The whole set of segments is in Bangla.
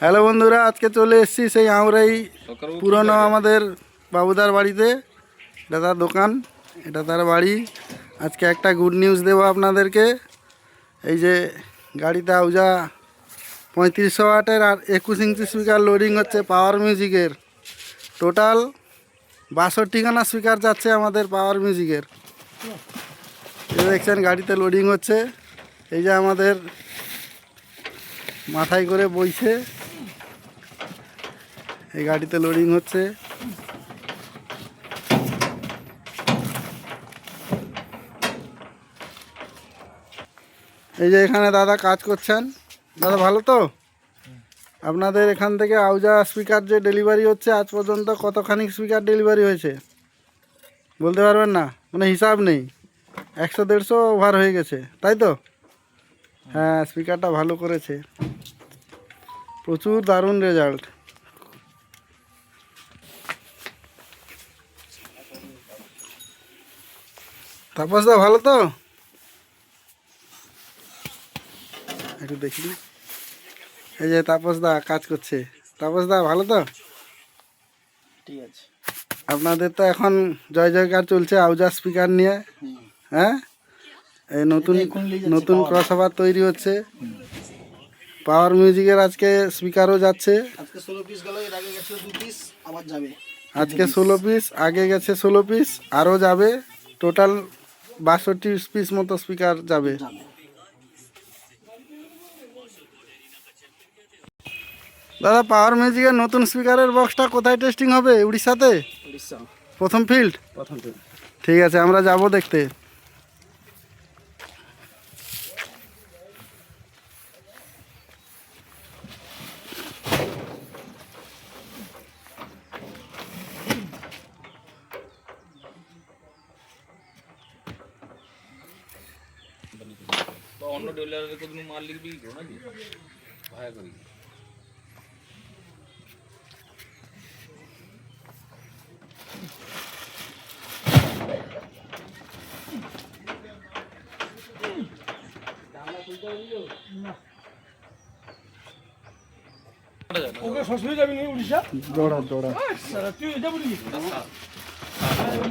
হ্যালো বন্ধুরা, আজকে চলে এসেছি সেই আমরাই পুরনো আমাদের বাবুদার বাড়িতে। এটা তার দোকান, এটা তার বাড়ি। আজকে একটা গুড নিউজ দেবো আপনাদেরকে। এই যে গাড়িতে আউজা পঁয়ত্রিশশো ওয়াটের আর একুশ ইঞ্চি স্পিকার লোডিং হচ্ছে পাওয়ার মিউজিকের টোটাল বাষট্টিখানা স্পিকার যাচ্ছে আমাদের পাওয়ার মিউজিকের দেখছেন, গাড়িতে লোডিং হচ্ছে। এই যে আমাদের মাথায় করে বইছে। এই গাড়িতে লোডিং হচ্ছে। এই যে এখানে দাদা কাজ করছেন। দাদা ভালো তো? আপনাদের এখান থেকে আউজা স্পিকার যে ডেলিভারি হচ্ছে, আজ পর্যন্ত কতখানি স্পিকার ডেলিভারি হয়েছে? বলতে পারবেন না? মানে হিসাব নেই। একশো দেড়শো ওভার হয়ে গেছে, তাই তো? হ্যাঁ স্পিকারটা ভালো করেছে। প্রচুর দারুণ রেজাল্ট তাপস দা ভালো তো? একটু দেখি। এই যে তাপস দা কাজ করছে। তাপস দা ভালো তো? ঠিক আছে। আপনাদের তো এখন জয় জয়কার চলছে আউজা স্পিকার নিয়ে। হ্যাঁ? এই নতুন নতুন। ক্রস ওভার তৈরি হচ্ছে। পাওয়ার মিউজিকের আজকে স্পিকারও যাচ্ছে। আজকে ষোলো পিস আগে গেছে ষোলো পিস আরও যাবে। টোটাল বাষট্টি পিস মতো স্পিকার যাবে। দাদা পাওয়ার মিউজিকের নতুন স্পিকারের বক্সটা কোথায় টেস্টিং হবে? উড়িষ্যাতে? প্রথম ফিল্ড প্রথম ফিল্ড ঠিক আছে আমরা যাব দেখতে। অন্য ডিলারের কোনো মাল লিখবি তো নাকি ভায়া করি ওকে শ্বশুরে যাবি নি উড়িষ্যা দৌড়া দৌড়া সারা তুই যাবি নি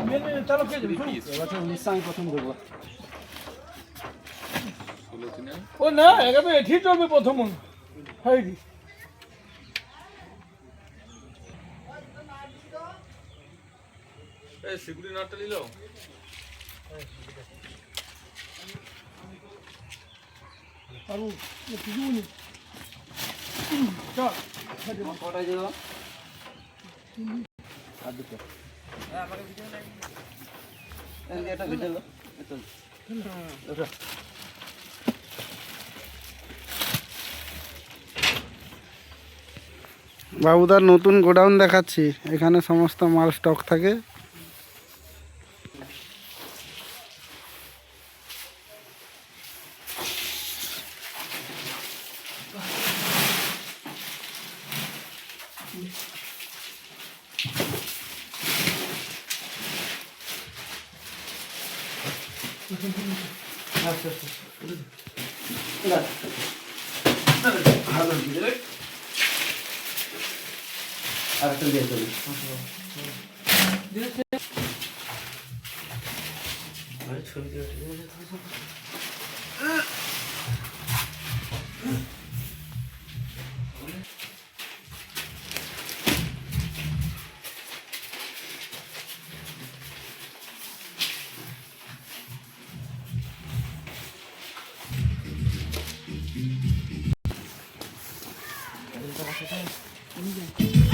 মেনে চালক কে যাবি এবছর উড়িষ্যা আমি প্রথম দেবো ষোলো তিনে ও না একেবারে এঠি চলবে প্রথম হয়। এই সিকিউরিটি নাটটা নিল? আর কিছু নি চল কটায় যাব আর দুটো। এটা ভিডিও লো। এটা বাবুদার নতুন গোডাউন দেখাচ্ছি। এখানে সমস্ত মাল স্টক থাকে। আর একটা দিয়ে দেবো ছবি দিয়ে এই